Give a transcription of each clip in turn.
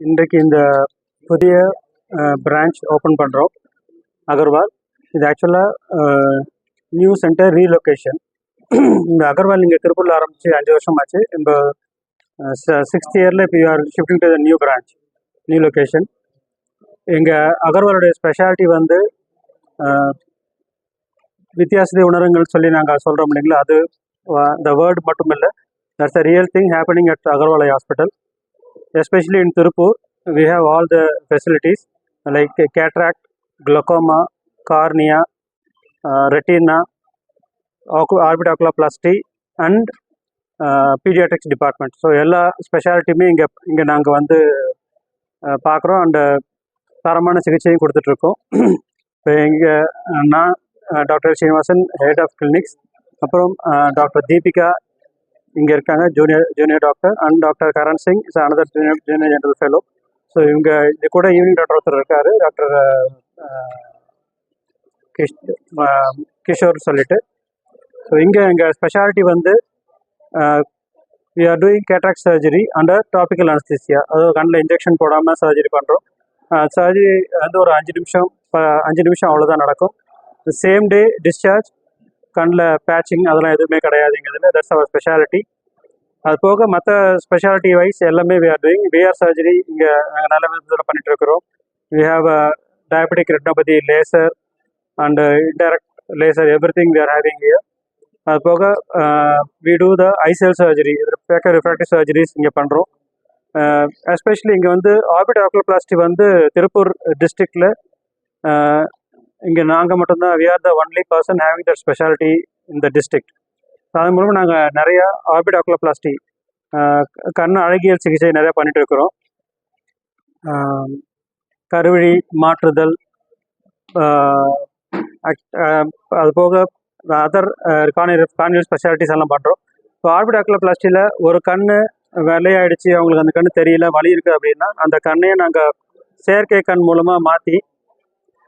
இன்றைக்கு இந்த புதிய பிரான்ச் ஓப்பன் பண்ணுறோம் அகர்வால். இது ஆக்சுவலாக நியூ சென்டர் ரீலொகேஷன் இந்த அகர்வால் இங்கே திருப்பூரில் ஆரம்பித்து அஞ்சு வருஷம் ஆச்சு இந்த சிக்ஸ்த் இயரில் இப்போ are shifting to the new branch new location எங்கள் அகர்வாலுடைய ஸ்பெஷாலிட்டி வந்து வித்தியாசத்தை உணருங்கள் சொல்லி நாங்கள் சொல்கிறோம் இல்லைங்களா? அது த வேர்டு மட்டும் இல்லை that's a real thing happening at அகர்வாலை hospital especially in Tiruppur we have all the facilities like cataract, glaucoma, cornea, uh, retina, ஆர்பிடாக்குலா orbitoculoplasty and pediatrics department so எல்லா ஸ்பெஷாலிட்டியுமே இங்கே இங்கே நாங்கள் வந்து uh, பார்க்குறோம். அண்ட் தரமான சிகிச்சையும் கொடுத்துட்ருக்கோம். இப்போ இங்கே நான் doctor Srinivasan head of clinics அப்புறம் டாக்டர் தீபிகா இங்கே இருக்காங்க junior junior doctor and doctor Karan Singh is another junior junior general fellow so இவங்க இது கூட ஈவினிங் டாக்டர் ஒருத்தர் இருக்கார் டாக்டர் கிஷ் கிஷோர் சொல்லிட்டு. ஸோ இங்கே எங்கள் ஸ்பெஷாலிட்டி வந்து we are doing cataract surgery under topical anaesthesia அதாவது கண்ணில் இன்ஜெக்ஷன் போடாமல் சர்ஜரி பண்ணுறோம் சர்ஜரி வந்து ஒரு அஞ்சு நிமிஷம் ப- அஞ்சு நிமிஷம் அவ்வளோதான் நடக்கும். சேம் டே டிஸ்சார்ஜ் கண்ணில் பேட்சிங் அதெல்லாம் எதுவுமே கிடையாதுங்க இதில் தட்ஸ் அவர் ஸ்பெஷாலிட்டி அது போக மற்ற ஸ்பெஷாலிட்டி வைஸ் எல்லாமே we are doing VR surgery இங்கே நாங்கள் நல்ல விதத்தில் பண்ணிட்டு இருக்கிறோம் we have diabetic retinopathy laser and indirect laser every thing we are having year அது போக we do the ICL surgery phakic refractive surgeries இங்கே பண்ணுறோம் எஸ்பெஷலி இங்கே வந்து ஆர்பிட் ஆக்லோபிளாஸ்டி வந்து திருப்பூர் டிஸ்ட்ரிக்டில் இங்கே நாங்கள் மட்டும்தான் we are the only person having that specialty in the district அதன் மூலமாக நாங்கள் நிறையா ஆர்பிட் ஆக்லோபிளாஸ்டி கண் அழகியல் சிகிச்சை நிறையா பண்ணிட்டு இருக்கிறோம் கருவழி மாற்றுதல் அது போக அதர் கார்னியர் கார்னியல் ஸ்பெஷாலிட்டிஸ் எல்லாம் பண்ணுறோம் இப்போ ஆர்பிட் ஆக்லோபிளாஸ்டியில் ஒரு கண் வெள்ளையாயிடுச்சு அவங்களுக்கு அந்த கண் தெரியல வலி இருக்குது அப்படின்னா அந்த கண்ணையே நாங்கள் செயற்கை கண் மூலமாக மாற்றி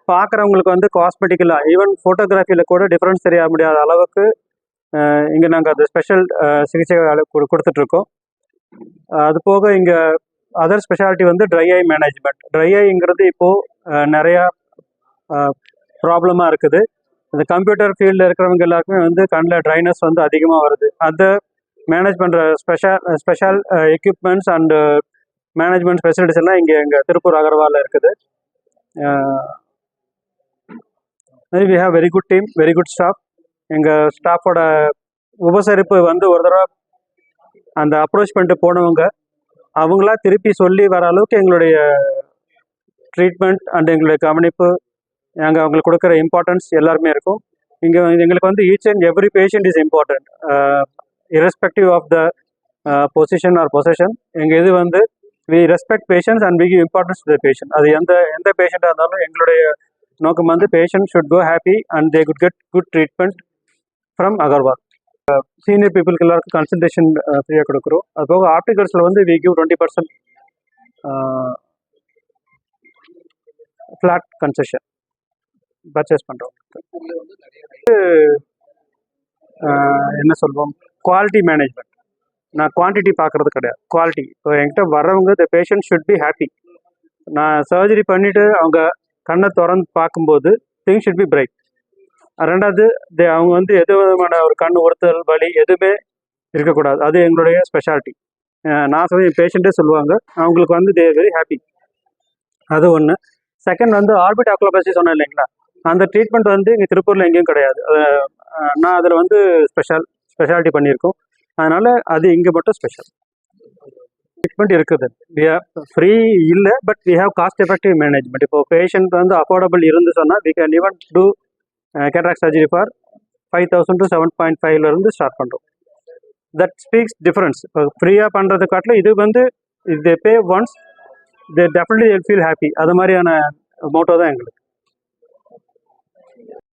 பார்க்குறவங்களுக்கு வந்து காஸ்மெட்டிக்கலாக ஈவன் ஃபோட்டோகிராஃபியில் கூட டிஃப்ரென்ஸ் தெரிய முடியாத அளவுக்கு இங்கே நாங்கள் அது ஸ்பெஷல் சிகிச்சை அளவு கொடுத்துட்ருக்கோம். அது போக இங்கே அதர் ஸ்பெஷாலிட்டி வந்து ட்ரை ஐ மேனேஜ்மெண்ட் ட்ரை ஐங்கிறது இப்போது நிறையா ப்ராப்ளமாக இருக்குது. இந்த கம்ப்யூட்டர் ஃபீல்டில் இருக்கிறவங்க எல்லாருக்குமே வந்து கண்ணில் ட்ரைனஸ் வந்து அதிகமாக வருது. அதை மேனேஜ் பண்ணுற special special equipments and management facilities எல்லாம் இங்கே எங்கள் திருப்பூர் அகர்வாலில் இருக்குது. We have very good team very good staff எங்கள் ஸ்டாஃபோட உபசரிப்பு வந்து ஒரு தடவை அந்த அப்ரோச் பண்ணிட்டு போனவங்க அவங்களா திருப்பி சொல்லி வர அளவுக்கு எங்களுடைய ட்ரீட்மெண்ட் அண்ட் எங்களுடைய கவனிப்பு நாங்கள் அவங்களுக்கு கொடுக்குற இம்பார்ட்டன்ஸ் எல்லாருமே இருக்கும். இங்கே எங்களுக்கு வந்து each and every patient is important irrespective of the position or position எங்கள் இது வந்து we respect patients and we give importance to the patient அது எந்த எந்த பேஷண்ட்டாக இருந்தாலும் எங்களுடைய நோக்கம் வந்து patient should go happy and they good get good treatment from Agarwal senior பீப்புளுக்கு எல்லாருக்கும் கன்சல்டேஷன் ஃப்ரீயாக கொடுக்குறோம். அது போக ஆப்டிகல்ஸில் வந்து we give twenty percent flat concession purchase பண்ணுறோம் என்ன சொல்வோம்? குவாலிட்டி மேனேஜ்மெண்ட் நான் குவான்டிட்டி பார்க்குறது கிடையாது. குவாலிட்டி இப்போ என்கிட்ட வரவங்க the patient should be happy நான் சர்ஜரி பண்ணிவிட்டு அவங்க கண்ணை திறந்து பார்க்கும்போது திங் ஷுட் பி பிரைட் ரெண்டாவது தே அவங்க வந்து எது விதமான ஒரு கண் ஒருத்தல் வலி எதுவுமே இருக்கக்கூடாது. அது எங்களுடைய ஸ்பெஷாலிட்டி நான் சொல்லி என் பேஷண்ட்டே சொல்லுவாங்க. அவங்களுக்கு வந்து தே வெரி ஹாப்பி அது ஒன்று செகண்ட் வந்து ஆர்பிட் ஆக்குலோபசி சொன்னேன் இல்லைங்களா? அந்த ட்ரீட்மெண்ட் வந்து இங்கே திருப்பூரில் எங்கேயும் கிடையாது. நான் அதில் வந்து ஸ்பெஷல் ஸ்பெஷாலிட்டி பண்ணியிருக்கோம். அதனால் அது இங்கே மட்டும் ஸ்பெஷல் ட்ரீட்மெண்ட் இருக்குது. வி ஃப்ரீ இல்லை but we have cost effective management இப்போ பேஷண்ட் வந்து அஃபோர்டபுள் இருந்து சொன்னால் we can even do cataract surgery for five thousand to seven point ஃபைவ்லேருந்து ஸ்டார்ட் பண்ணுறோம் தட் ஸ்பீக்ஸ் டிஃப்ரென்ஸ் இப்போ ஃப்ரீயாக பண்ணுறது காட்டில் இது வந்து they pay once they definitely feel happy அது மாதிரியான மோட்டோ தான் எங்களுக்கு.